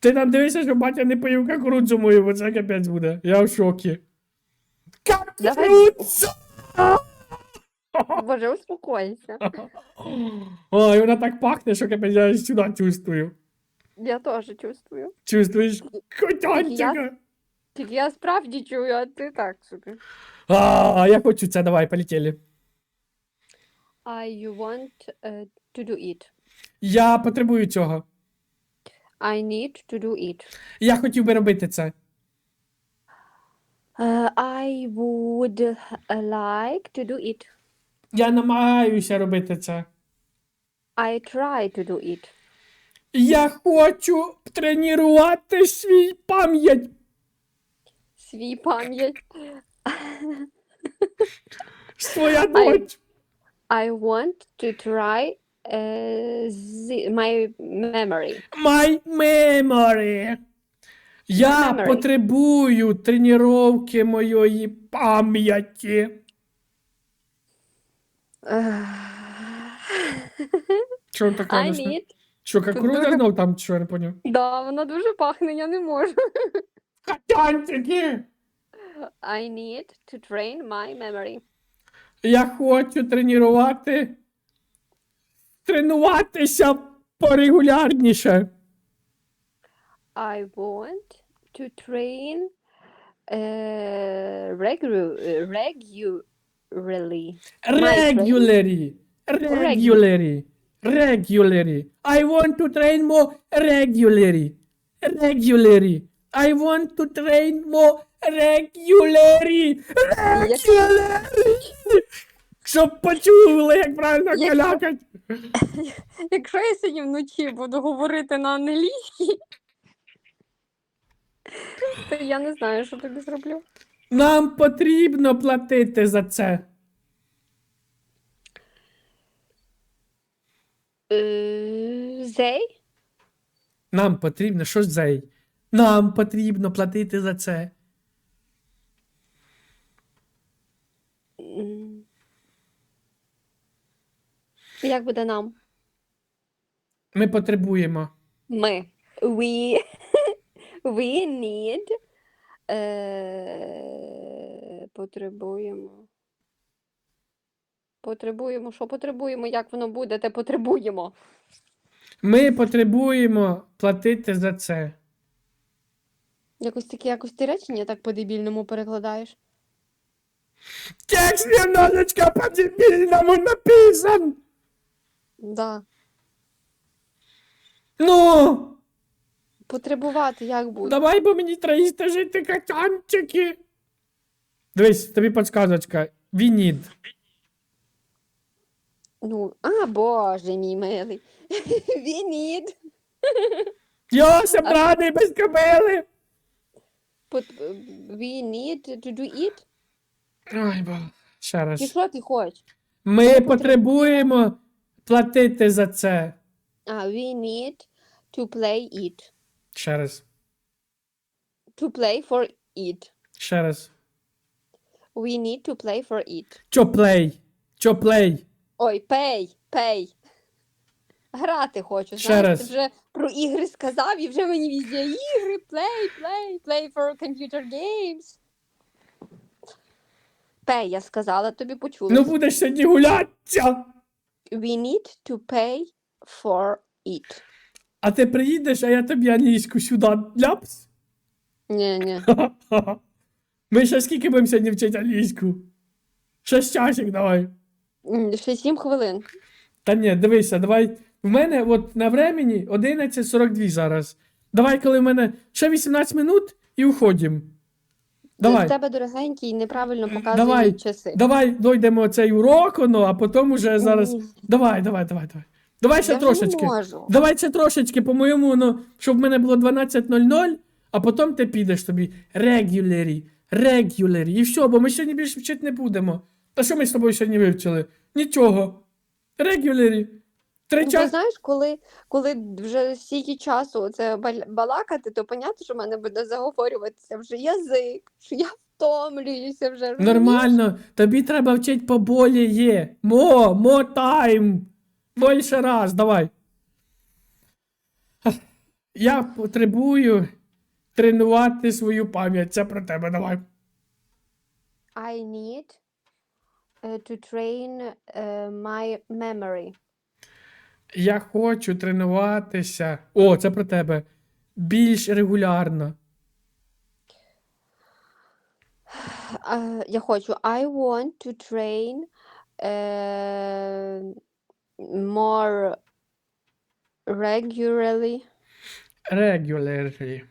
Ти там дивишся, що батя не поїв кукурудзу мою, бо це капець буде. Я в шокі. Кукурудза! Боже, успокойся. Ой, вона так пахне, що капець я сюди чувствую. Я теж чувствую. Чувствуєш котянчика? Тільки я справді чую, а ти так собі. А, я хочу це, давай, полетіли. I want uh, to do it. Я потребую цього. I need to do it. Я хотів би робити це. Uh, I would uh, like to do it. Я намагаюся робити це. I try to do it. Я хочу тренувати свій пам'ять. Свій пам'ять. Своя доч. I want to try my memory. My memory. Я Memory. потребую тренування моєї пам'яті. Що таке? I need. Що, кукурудза дуже- знов там, що я не поняв? Да, вона дуже пахне, я не можу. Котянчики! I need to train my memory. Я хочу тренувати. Тренуватися порегулярніше. I want to train uh, regu- uh, regularly. Regularly. Regularly. Regularly. I want to train more regularly. Regularly. I want to train more regularly. Regularly. Щоб почули, як правильно Як- калякать. Якщо я сьогодні вночі буду говорити на англійській, то я не знаю, що тобі зроблю. Нам потрібно платити за це. Е, They? Нам потрібно, що ж зей? Нам потрібно платити за це. М. Як буде нам? Ми потребуємо. Ми. We, we need. Е, потребуємо. Потребуємо. Що потребуємо? Як воно буде? Те потребуємо. Ми потребуємо платити за це. Якось таке, якось ти речення так по-дебільному перекладаєш. Текст немножечко по-дебильному написан. Да. Ну, Потребувати як буде? давай, бо мені треба жити катянчики. Дивись, тобі подсказочка. We need. Ну, а, боже мій милий. We need. Йося, браний без кобили. Пот- We need to do it. Ой, бо. Ще І раз. що ти хочеш? Ми потребуємо платити за це. А, we need to play it. Ще раз. To play for it. Ще раз. We need to play for it. Чо плей? Чо плей? Ой, pay, pay. Грати хочу, Ще знаєш, раз. ти вже про ігри сказав і вже мені візде ігри, play, play, play for computer games. Pay, я сказала, тобі почула. Ну будеш сьогодні гулятися. We need to pay for it. А ти приїдеш, а я тобі англійську сюди ляпс. Ні, ні. Ми ще скільки будемо сьогодні вчити англійську? Шесть часик давай. Ще сім хвилин. Та ні, дивися, давай. В мене от на времені 11.42 зараз. Давай, коли в мене ще 18 минут і уходимо. В Давай, тебе дорогенький неправильно М, показує давай, часи. давай дойдемо цей урок, воно, а потім уже зараз. Ні, Давай, давай, давай, давай. Давай ще я трошечки. не можу. Давай ще трошечки, по-моєму, ну, щоб в мене було 12.00, а потім ти підеш тобі regularly, regularly, і все, бо ми сьогодні більше вчити не будемо. Та що ми з тобою сьогодні вивчили? Нічого. Regularly. Три Ну, Ти знаєш, коли, коли вже стільки часу це балакати, то понятно, що в мене буде заговорюватися вже язик, що я втомлююся вже. Нормально. Тобі треба вчити поболіє. Мо, мо тайм. Більше раз, давай. Я потребую тренувати свою пам'ять. Це про тебе, давай. I need uh, to train uh, my memory. Я хочу тренуватися. О, це про тебе. Більш регулярно. Uh, я хочу. I want to train uh, more regularly. Regularly.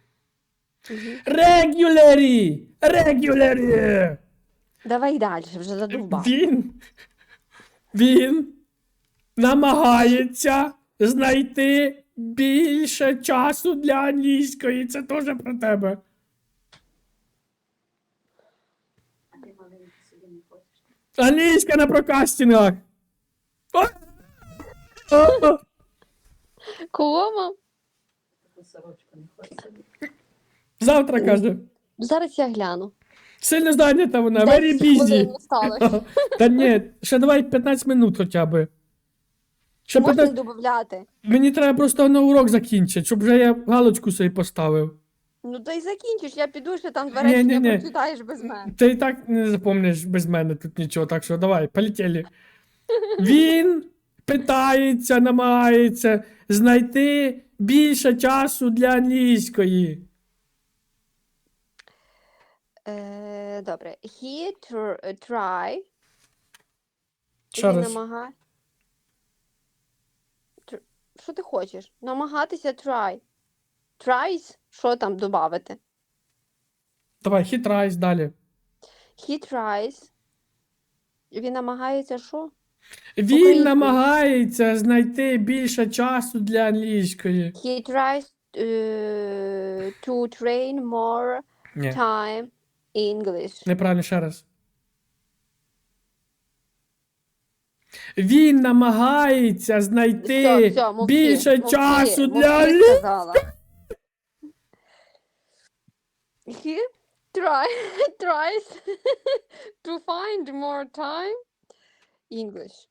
Мгм. Regularly! Regularly! Давай далі, вже задовбав. Він. Він намагається знайти більше часу для англійської. Це теж про тебе. Англійська на прокастингах. О! О! Завтра каже. Зараз я гляну. Сильно зайнята вона, very busy. Та ні, ще давай 15 минут хоча б. Ще Можна 15... додати. Мені треба просто на урок закінчити, щоб вже я галочку собі поставив. Ну то й закінчиш, я піду, що там два речення прочитаєш без мене. Ти і так не запомниш без мене тут нічого, так що давай, полетіли. Він питається, намагається знайти більше часу для англійської. Е, добре. He tr- try. Ще Він раз. намага... Що ти хочеш? Намагатися try. Tries? Що там додати? Давай, хитрайсь далі. He tries. Він намагається що? Він Українською. намагається знайти більше часу для англійської. He tries е, to train more Ні, time English. неправильно ще раз. Він намагається знайти Всьо, всьо, мовчи, більше мовчи, часу мовчи, для сказала. He try, tries to find more time English.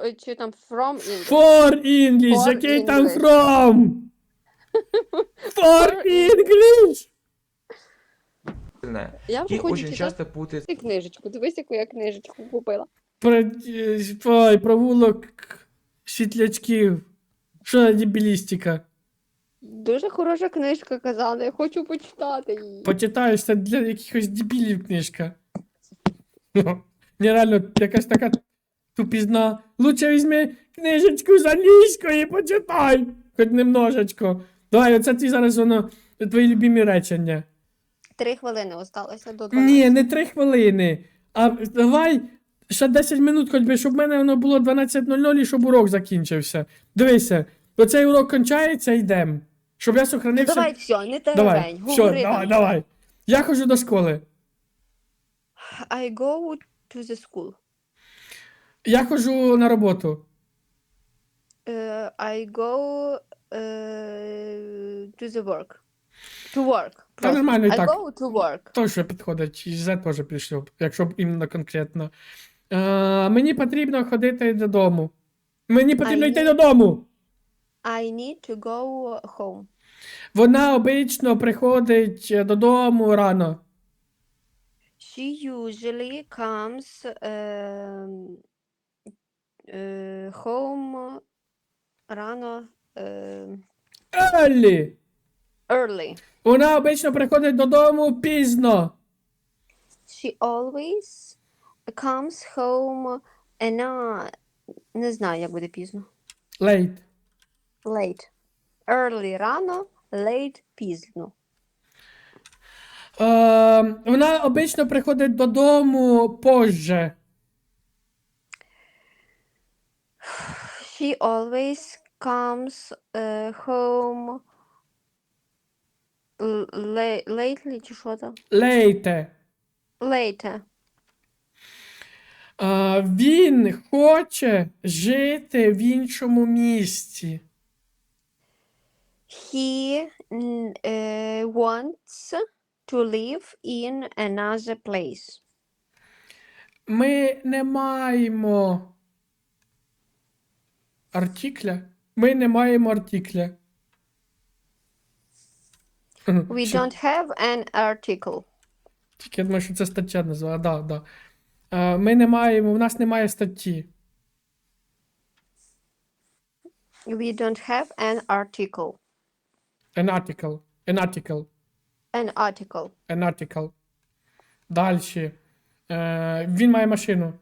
Е, Чи там from English. For English, For який там English. from? For For English. Я вже хочу читати часто путают книжечку. Дивись, яку я книжечку купила. Про, е, провулок світлячків. Що за дебілістика? Дуже хороша книжка казала, я хочу почитати її. Почитаєш, це для якихось дебілів книжка. Нереально, якась така тупізна. Лучше візьми книжечку з англійської, почитай. Хоч немножечко. Давай, оце ти зараз воно твої любимі речення. Три хвилини осталося до 12. Ні, не три хвилини. А давай ще 10 минут, хоч би, щоб в мене воно було 12.00 і щоб урок закінчився. Дивися, оцей урок кончається, йдемо. Щоб я Ну, сохранився. давай все, не давай, теревень. все, говори давай, там. давай. Я ходжу до школи. I go to the school. Я ходжу на роботу. Uh, I go uh, to the work. To work. Та просто. нормально і I так. go to work. Точно підходить, і Z теж пішло, якщо б іменно конкретно. Е, мені потрібно ходити додому. Мені потрібно А йти додому. I need to go home. Вона обично приходить е, додому рано. She usually comes um, uh, home рано uh, Еллі! early. Вона обично приходить додому пізно. She always comes home and uh, не знаю, як буде пізно. Late. Late. Early рано, late пізно. Е, вона обично приходить додому позже. She always comes uh, home l- la- lately чи що там? Лейте. Later. Він хоче жити в іншому місці. He uh, wants to live in another place. Ми не маємо артикля. Ми не маємо артикля. We don't have an article. Тільки я думаю, що це стаття називає. Да, да. Е, Ми не маємо, у нас немає статті. We don't have an article. An article. An article. An article. An article. Далі. Е, він має машину.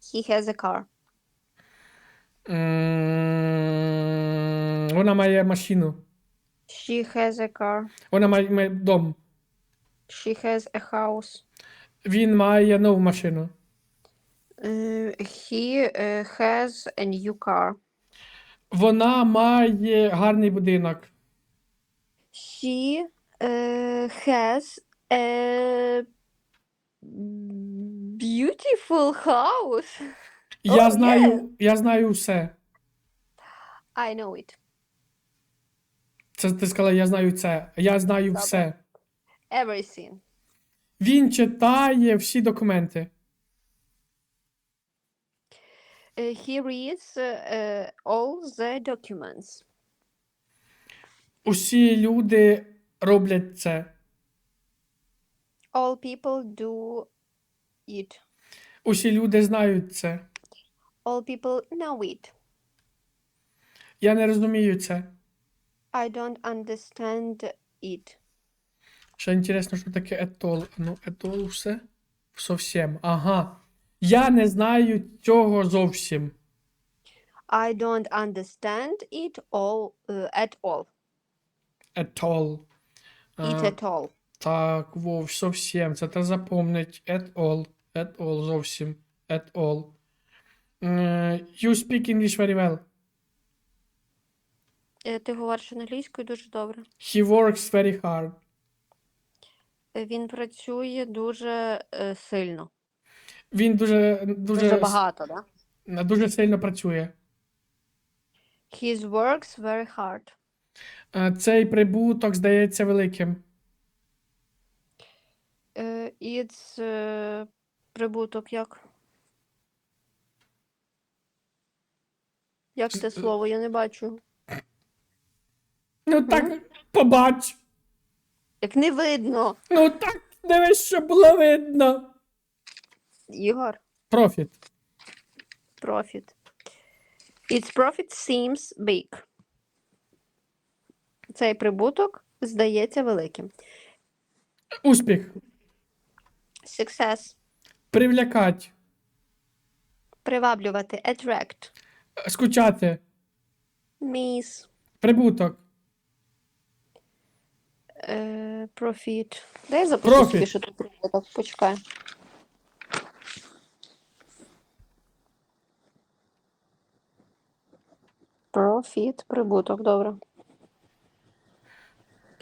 He has a car. М, Вона має машину. She has a car. Вона має, має дом. She has a house. Він має нову машину. Uh, he uh, has a new car. Вона має гарний будинок. She uh, has a beautiful house. Я Oh, знаю, я знаю все. I know it. Це ти сказала, я знаю це. Я знаю Добре. все. Everything. Він читає всі документи. Uh, he reads uh, uh, all the documents. Усі люди роблять це. All people do it. Усі люди знають це. All people know it. Я не розумію це. I don't understand it. Ще інтересно, що таке етол. Ну, етол все? Совсем. Ага. Я не знаю цього зовсім. I don't understand it all uh, at all. Етол. It at all. Так, вов, совсем. Це та запомнить. At all. At all, зовсім. At all. Е, You speak English very well. Е, Ти говориш англійською дуже добре. He works very hard. Е, Він працює дуже е, сильно. Він дуже, дуже, Дуже багато, да? с- дуже сильно працює. His works very hard. Е, Цей прибуток здається великим. Е, It's е, прибуток як? Як це слово? Я не бачу. Ну так, побач. Як не видно. Ну так, дивись, що було видно. Ігор, Профіт. profit. Its profit seems big. Цей прибуток здається великим. Успіх. Success. Привлякать. Приваблювати. Attract. Скучати. Miss. Прибуток. Е, Profit. Дай запишу Profit. собі, що тут прибуток. Почекай. Profit, прибуток, добре.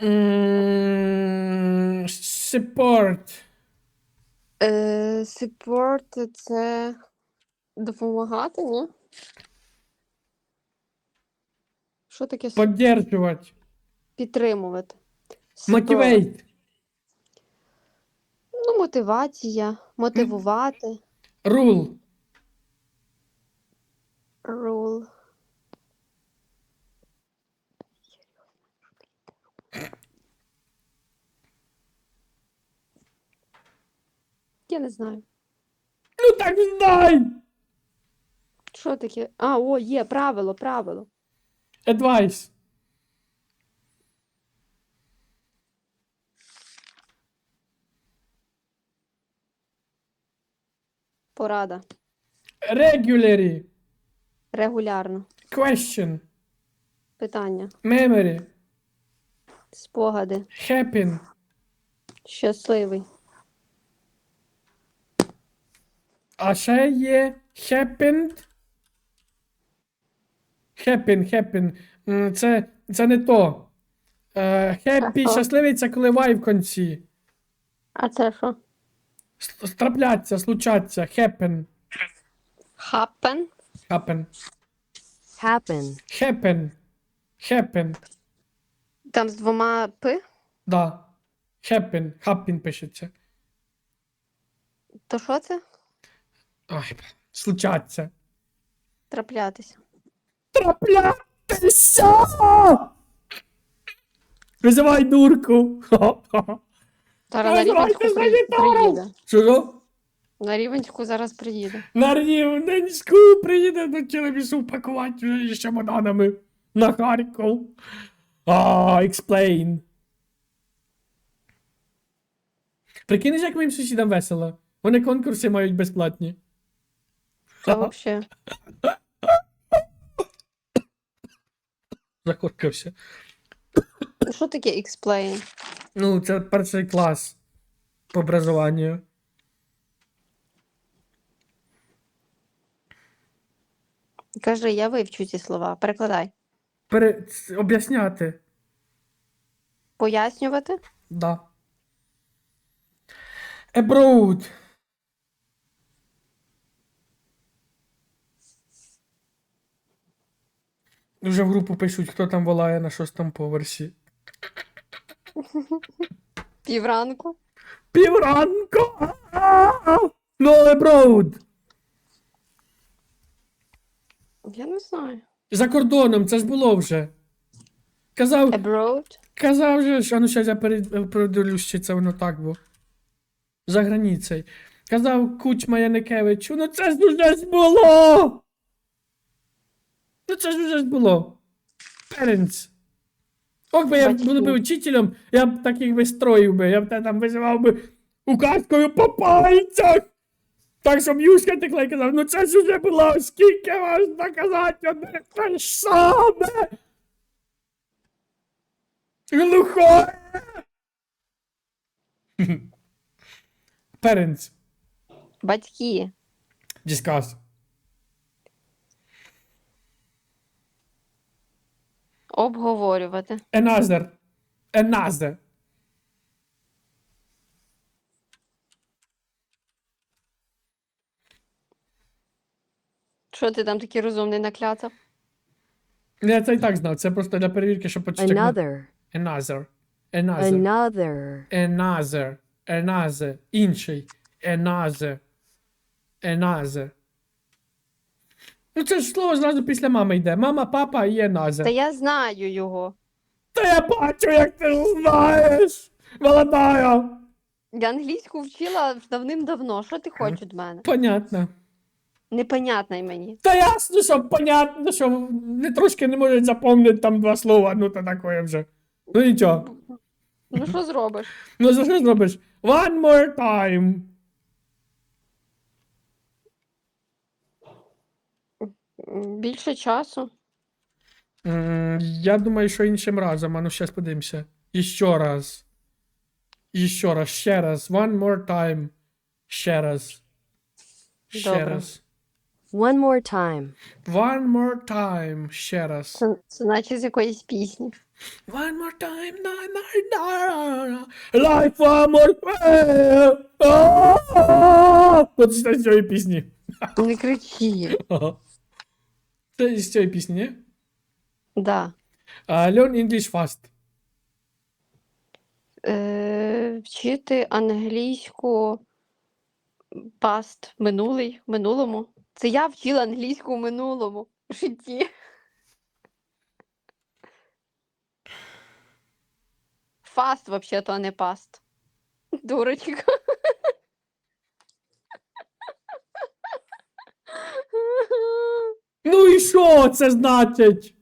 М, Support. Е, support це допомагати, ні? Що таке с- Поддержувати. підтримувати? Motivate. Ну, мотивація, мотивувати, Rule. rule. Я не знаю. Ну так знай. Що таке? А, о, є, правило, правило. Advice. Порада. Regularly. Регулярно. Question. Питання. Memory. Спогади. Happen. Щасливий. А ще є happened. Happen, happen. М, Це, це не то. Е, Happy, Ага. щасливий це коли Y в кінці. А це що? Страпляться, случаться. Happen. Happen. Happen. happen, Happen. Happen. Там з двома П. Да. Happen. Happen пишеться. То що це? Ой, случаться. Траплятися. Траплятися! Визивай дурку. Ха-ха. Зараз на Рівенську давай, приїде. Що? На Рівенську зараз приїде. На Рівненську приїде до Кілебісу пакувати вже з чемоданами на Харків. А, explain. Прикинеш, як моїм сусідам весело? Вони конкурси мають безплатні. Це взагалі. Закоркався. Що таке explain? Ну, це перший клас по образованню. Кажи, я вивчу ці слова. Перекладай. Пере... Об'ясняти. Пояснювати? Да. Abroad. Вже в групу пишуть, хто там волає на шостому поверсі. Півранку. Півранку! Ну, abroad. Я не знаю. За кордоном, це ж було вже. Казав, Abroad? казав же, що ну зараз я перед- передивлюсь, чи це воно так було. За границею. Казав Кучма Яникевичу, ну це ж уже ж було. Ну це ж уже ж було. Parents. Ох би я Батьки. буду би учителем, я б таких би строїв би, я б те там визивав би указкою по пальцях. Так, щоб юшка текла і казав, ну це ж уже було, скільки можна казати одне те ж саме. Глухое. Parents. Батьки. Discuss. Обговорювати. Another. Another. Що ти там такий розумний накляцав? Я це і так знав, це просто для перевірки, щоб почути. Another. Another. Another. Another. Another. Another. Інший. Another. Another. Ну це ж слово зразу після мами йде. Мама, папа і Та я знаю його. Та я бачу, як ти знаєш. Молодая. Я англійську вчила давним-давно. Що ти хочеш від мене? Понятно. Непонятно й мені. Та ясно, що понятно, що не трошки не можуть запомнити там два слова, ну то таке вже. Ну нічого. Ну що зробиш? Ну за що зробиш? One more time. Більше часу. М, Я думаю, що іншим разом, а ну зараз подивимося. Іще раз. Іще раз, ще раз. One more time. Ще раз. Ще Добре. раз. One more time. One more time. Ще раз. Це, це наче з якоїсь пісні. One more time. Na, na, na, Life one more time. От з цієї пісні. Не кричи. Ага. Це з цієї пісні, ні? Да. Uh, learn English fast. Е, вчити англійську past, минулий, минулому. Це я вчила англійську в минулому в житті. Fast, взагалі-то, а не past. Дурочка. Ну і що це значить?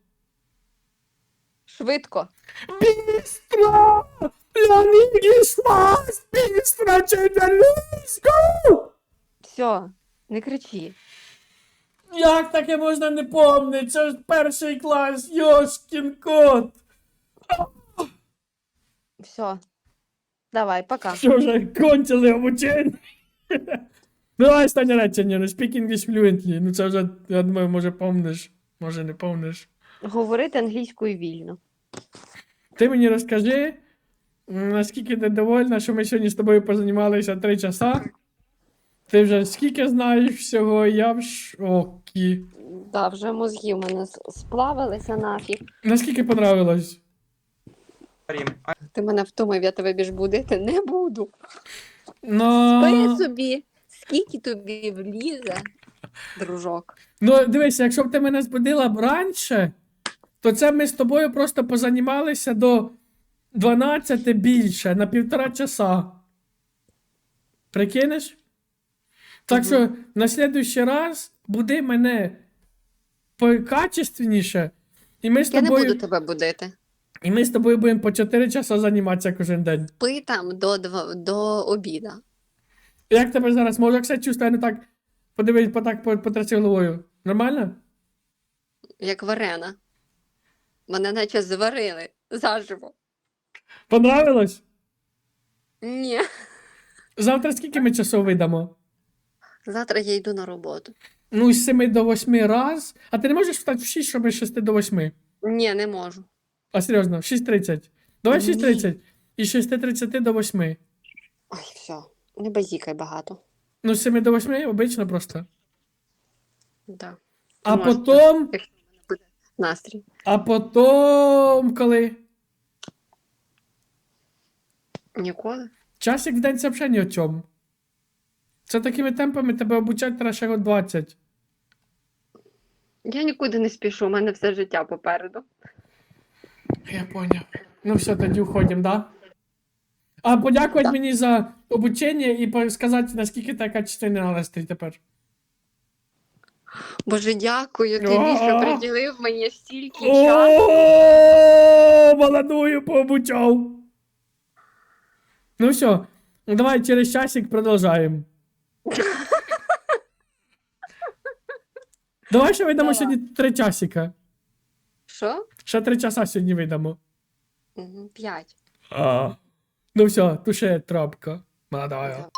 Швидко. Бістро! English fast! Бістро через англійську! Все, не кричи. Як таке можна не помнити? Це ж перший клас, Йошкін кот! Все. Давай, пока. Що вже кончили обучення? Ну, давай останнє речення, ну, speak English fluently. Ну це вже, я думаю, може помниш, може не помниш. Говорити англійською вільно. Ти мені розкажи, наскільки ти довольна, що ми сьогодні з тобою позанімалися три часа. Ти вже скільки знаєш всього, я в шокі. Да, вже мозги в мене сплавилися нафіг. Наскільки понравилось? Ти мене втомив, я тебе більш будити не буду. Ну, Спи собі, скільки тобі влізе, дружок. ну, дивися, якщо б ти мене збудила б раніше, то це ми з тобою просто позанімалися до 12 більше на півтора часа. Прикинеш? Так що на слідуючий раз буди мене покачественніше, і ми з Я не тобою, буду тебе будити. і ми з тобою будемо по 4 часа займатися кожен день. Пий там до, дво- до обіда. Як тебе зараз? Може, як себе чувствує, не так подивись, потак потряси головою. Нормально? Як варена. Мене наче зварили заживо. Понравилось? Ні. Завтра скільки ми часов видамо? Завтра я йду на роботу. Ну, з 7 до 8 раз. А ти не можеш встати в 6, щоб з 6 до 8? Ні, не можу. А серйозно, в 6.30. Давай Ні. 6.30. І з 6.30 до 8. Ой, все, не базікай багато. Ну, з 7 до 8 обично просто. Да. А Можна. потім, настрій. а потім, коли? Ніколи. Часик в день це взагалі ні о чому. Це такими темпами тебе обучать треба ще років 20. Я нікуди не спішу, у мене все життя попереду. Я поняв. Ну все, тоді уходимо, да? А подякувати Да. мені за обучення і сказати, наскільки ти качественний настрій тепер. Боже, дякую тобі, що приділив мені стільки часу. О, молодую пообучав. Ну все, ну давай через часик продовжаємо. Давай ще видамо Давай. сьогодні три часика. Що? Ще три часа сьогодні видамо. Мгм, П'ять. А. Ну все, туше трапка. Молодая.